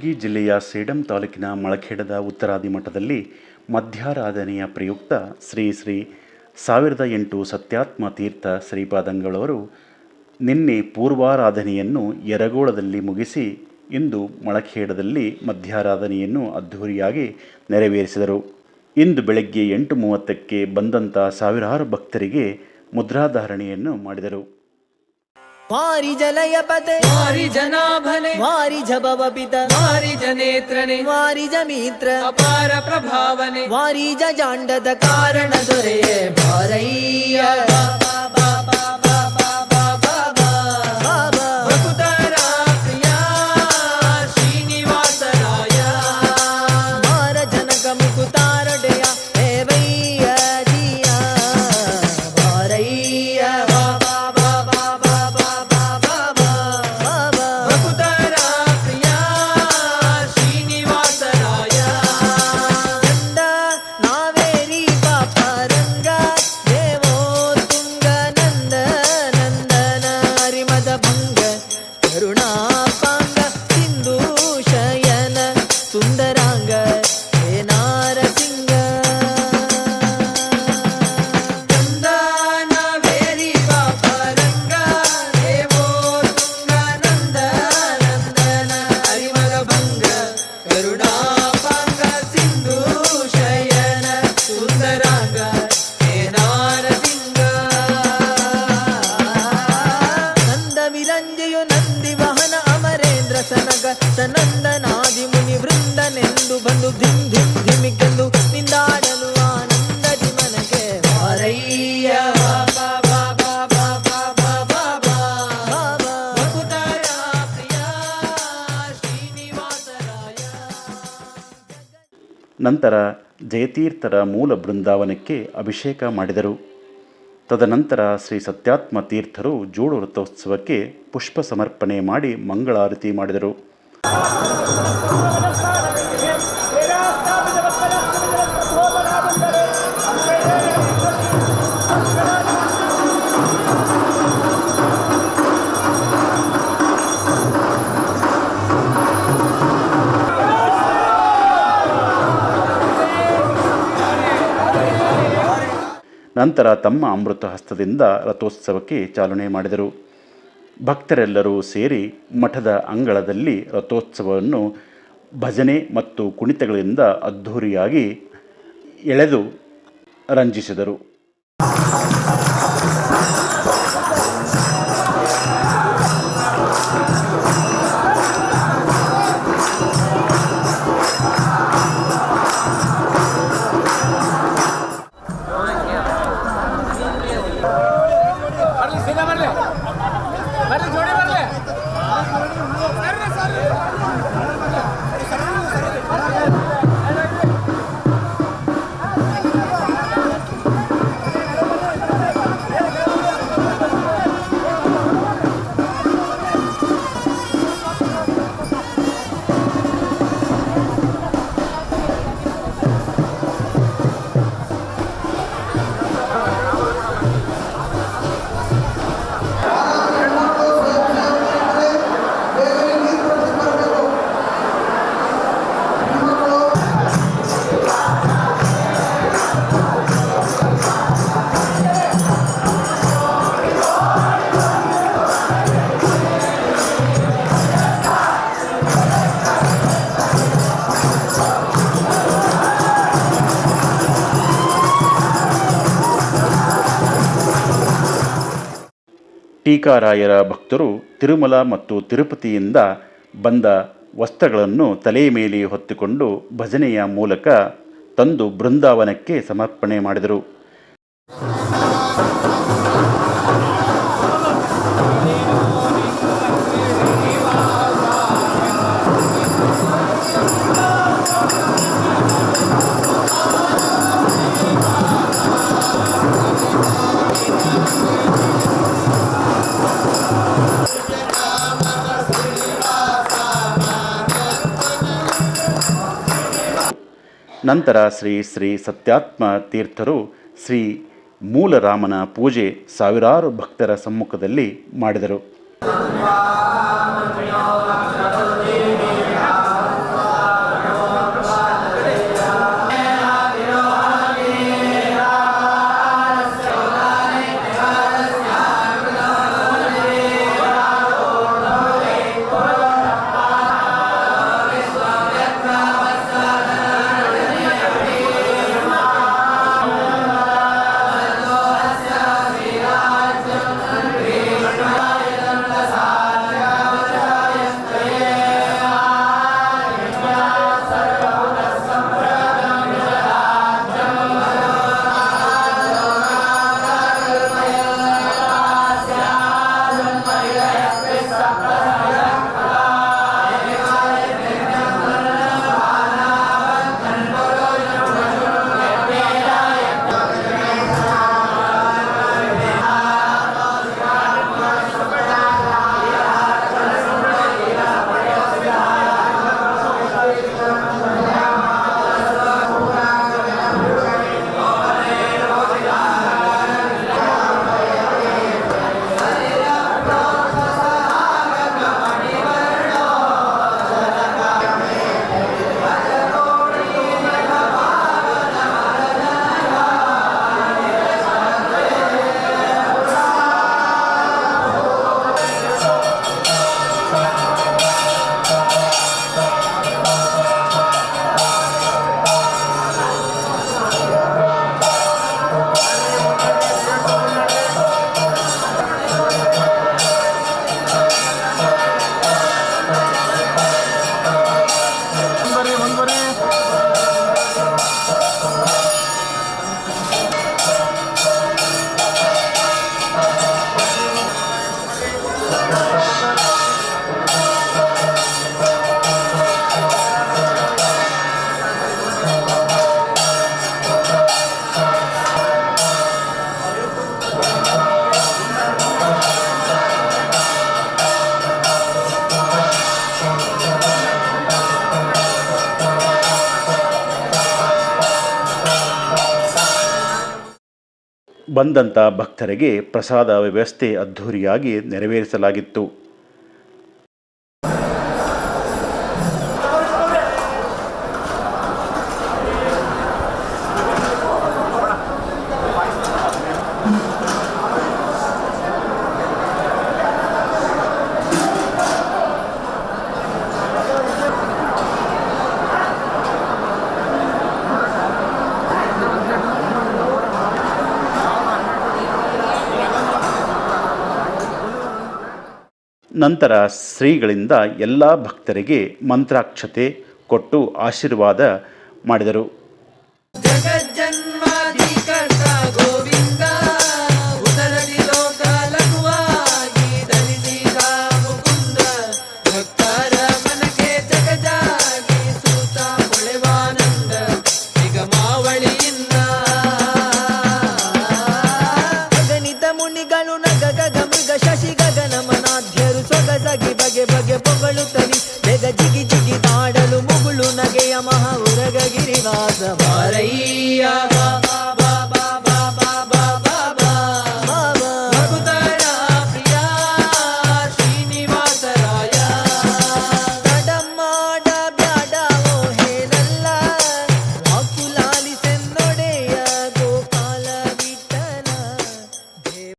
ಕಲಬುರಗಿ ಜಿಲ್ಲೆಯ ಸೇಡಂ ತಾಲೂಕಿನ ಮಳಖೇಡದ ಉತ್ತರಾದಿ ಮಠದಲ್ಲಿ ಮಧ್ಯಾರಾಧನೆಯ ಪ್ರಯುಕ್ತ ಶ್ರೀ ಶ್ರೀ ಸಾವಿರದ ಎಂಟು ಸತ್ಯಾತ್ಮ ತೀರ್ಥ ಶ್ರೀಪಾದಂಗಳವರು ನಿನ್ನೆ ಪೂರ್ವಾರಾಧನೆಯನ್ನು ಯರಗೋಳದಲ್ಲಿ ಮುಗಿಸಿ ಇಂದು ಮಳಖೇಡದಲ್ಲಿ ಮಧ್ಯಾರಾಧನೆಯನ್ನು ಅದ್ಧೂರಿಯಾಗಿ ನೆರವೇರಿಸಿದರು. ಇಂದು ಬೆಳಗ್ಗೆ ಎಂಟು ಮೂವತ್ತಕ್ಕೆ ಬಂದಂಥ ಸಾವಿರಾರು ಭಕ್ತರಿಗೆ ಮುದ್ರಾಧಾರಣೆಯನ್ನು ಮಾಡಿದರು. वारिजलयपते वारिजनाभने वारिजभवपित वारिजनेत्रणे वारिजमित्र अपार प्रभावने। दारण दुरे भार ಸನಗ ಸನಂದನಾದಿ ಮುನಿ ವೃಂದನೆಂದು ಬಂದು ಧಿಮ್ ಧಿಮ್ ಧಿಮಿಕೆಂದು ನಿಂದಾಡಲು ಆನಂದದಿ ಮನಗೆ ವಾರಯ್ಯ ನಂತರ ಜಯತೀರ್ಥರ ಮೂಲ ಬೃಂದಾವನಕ್ಕೆ ಅಭಿಷೇಕ ಮಾಡಿದರು. ತದನಂತರ ಶ್ರೀ ಸತ್ಯಾತ್ಮ ತೀರ್ಥರು ಜೋಡು ರಥೋತ್ಸವಕ್ಕೆ ಪುಷ್ಪ ಸಮರ್ಪಣೆ ಮಾಡಿ ಮಂಗಳಾರತಿ ಮಾಡಿದರು. ನಂತರ ತಮ್ಮ ಅಮೃತ ಹಸ್ತದಿಂದ ರಥೋತ್ಸವಕ್ಕೆ ಚಾಲನೆ ಮಾಡಿದರು. ಭಕ್ತರೆಲ್ಲರೂ ಸೇರಿ ಮಠದ ಅಂಗಳದಲ್ಲಿ ರಥೋತ್ಸವವನ್ನು ಭಜನೆ ಮತ್ತು ಕುಣಿತಗಳಿಂದ ಅದ್ಧೂರಿಯಾಗಿ ಎಳೆದು ರಂಜಿಸಿದರು. ಟೀಕಾರಾಯರ ಭಕ್ತರು ತಿರುಮಲ ಮತ್ತು ತಿರುಪತಿಯಿಂದ ಬಂದ ವಸ್ತ್ರಗಳನ್ನು ತಲೆಯ ಮೇಲೆ ಹೊತ್ತುಕೊಂಡು ಭಜನೆಯ ಮೂಲಕ ತಂದು ಬೃಂದಾವನಕ್ಕೆ ಸಮರ್ಪಣೆ ಮಾಡಿದರು. ನಂತರ ಶ್ರೀ ಶ್ರೀ ಸತ್ಯಾತ್ಮ ತೀರ್ಥರು ಶ್ರೀ ಮೂಲರಾಮನ ಪೂಜೆ ಸಾವಿರಾರು ಭಕ್ತರ ಸಮ್ಮುಖದಲ್ಲಿ ಮಾಡಿದರು. ಬಂದಂಥ ಭಕ್ತರಿಗೆ ಪ್ರಸಾದ ವ್ಯವಸ್ಥೆ ಅದ್ಧೂರಿಯಾಗಿ ನೆರವೇರಿಸಲಾಗಿತ್ತು. ನಂತರ ಶ್ರೀಗಳಿಂದ ಎಲ್ಲ ಭಕ್ತರಿಗೆ ಮಂತ್ರಾಕ್ಷತೆ ಕೊಟ್ಟು ಆಶೀರ್ವಾದ ಮಾಡಿದರು.